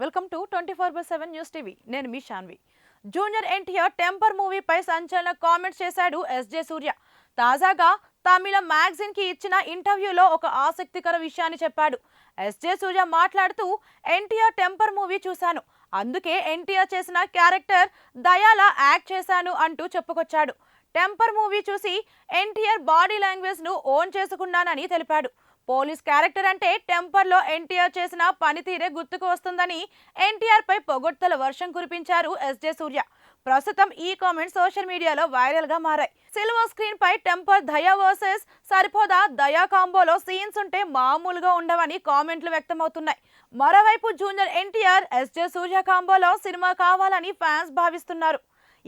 Welcome to twenty four by seven news TV. నేను మీ Shanvi junior NTR temper మూవీపై సంచలన కామెంట్స్ చేశాడు ఎస్జే సూర్య. తాజాగా తమిళ మ్యాగజైన్కి ఇచ్చిన ఇంటర్వ్యూలో ఒక ఆసక్తికర విషయాన్ని చెప్పాడు. ఎస్జే సూర్య మాట్లాడుతూ ఎన్టీఆర్ టెంపర్ మూవీ చూశాను. అందుకే ఎన్టీఆర్ చేసిన క్యారెక్టర్ దయాలా యాక్ట్ చేశాను అంటూ చెప్పుకొచ్చాడు. టెంపర్ మూవీ చూసి ఎన్టీఆర్ బాడీ లాంగ్వేజ్ను ఓన్ చేసుకున్నానని తెలిపాడు. పోలీస్ క్యారెక్టర్ అంటే టెంపర్లో ఎన్టీఆర్ చేసిన పనితీరే గుర్తుకు వస్తుందని ఎన్టీఆర్ పై పొగడ్తల వర్షం కురిపించారు ఎస్జే సూర్య. ప్రస్తుతం ఈ కామెంట్స్ సోషల్ మీడియాలో వైరల్గా మారాయి. సిల్వర్ స్క్రీన్ పై టెంపర్ దయా వర్సెస్ సరిపోదా దయా కాంబోలో సీన్స్ ఉంటే మామూలుగా ఉండవని కామెంట్లు వ్యక్తమవుతున్నాయి. మరోవైపు జూనియర్ ఎన్టీఆర్ ఎస్జే సూర్య కాంబోలో సినిమా కావాలని ఫ్యాన్స్ భావిస్తున్నారు.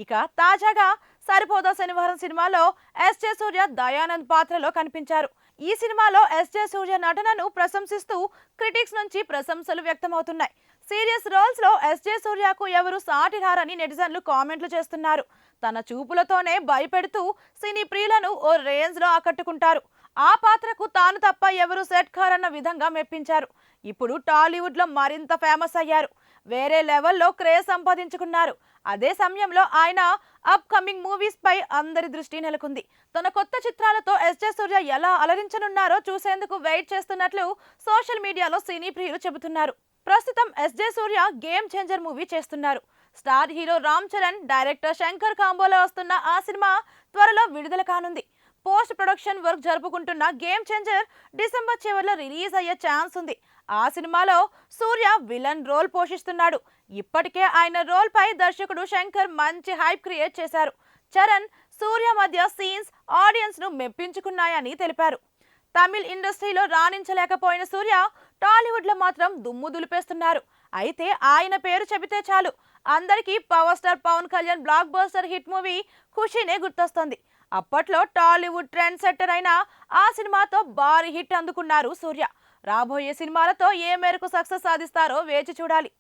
ఇక తాజాగా సరిపోదా శనివారం సినిమాలో ఎస్జే సూర్య దయానంద్ పాత్రలో కనిపించారు. ఈ సినిమాలో ఎస్జే సూర్య నటనను ప్రశంసిస్తూ క్రిటిక్స్ నుంచి ప్రశంసలు వ్యక్తమవుతున్నాయి. సీరియస్ రోల్స్లో ఎస్జే సూర్యకు ఎవరు సాటి రారని నెటిజన్లు కామెంట్లు చేస్తున్నారు. తన చూపులతోనే భయపెడుతూ సినీ ప్రియులను ఓ రేంజ్లో ఆకట్టుకుంటారు. ఆ పాత్రకు తాను తప్ప ఎవరు సెట్ కారన్న విధంగా మెప్పించారు. ఇప్పుడు టాలీవుడ్లో మరింత ఫేమస్ అయ్యారు. వేరే లెవెల్లో క్రేజ్ సంపాదించుకున్నారు. అదే సమయంలో ఆయన అప్ కమింగ్ మూవీస్ పై అందరి దృష్టి నెలకొంది. తన కొత్త చిత్రాలతో ఎస్జే సూర్య ఎలా అలరించనున్నారో చూసేందుకు వెయిట్ చేస్తున్నట్లు సోషల్ మీడియాలో సినీ ప్రియులు చెబుతున్నారు. ప్రస్తుతం S J Suryah game changer movie చేస్తున్నారు. Star hero Ram Charan director Shankar కాంబోలో వస్తున్న ఆ సినిమా త్వరలో విడుదల కానుంది. పోస్ట్ ప్రొడక్షన్ వర్క్ జరుపుకుంటున్న గేమ్ చేంజర్ డిసెంబర్ చివరిలో రిలీజ్ అయ్యే ఛాన్స్ ఉంది. ఆ సినిమాలో సూర్య విలన్ రోల్ పోషిస్తున్నాడు. ఇప్పటికే ఆయన రోల్ పై దర్శకుడు శంకర్ మంచి హైప్ క్రియేట్ చేశారు. చరణ్ సూర్య మధ్య సీన్స్ ఆడియన్స్ను మెప్పించుకున్నాయని తెలిపారు. తమిళ్ ఇండస్ట్రీలో రాణించలేకపోయిన సూర్య టాలీవుడ్లో మాత్రం దుమ్ము దులిపేస్తున్నారు. అయితే ఆయన పేరు చెబితే చాలు. అందరికీ power star Pawan Kalyan blockbuster hit movie ఖుషీనే గుర్తొస్తుంది. అప్పట్లో టాలీవుడ్ ట్రెండ్ సెట్టర్ అయిన ఆ సినిమాతో భారీ హిట్ అందుకున్నారు సూర్య. రాబోయే సినిమాలతో ఏ మేరకు సక్సెస్ సాధిస్తారో వేచి చూడాలి.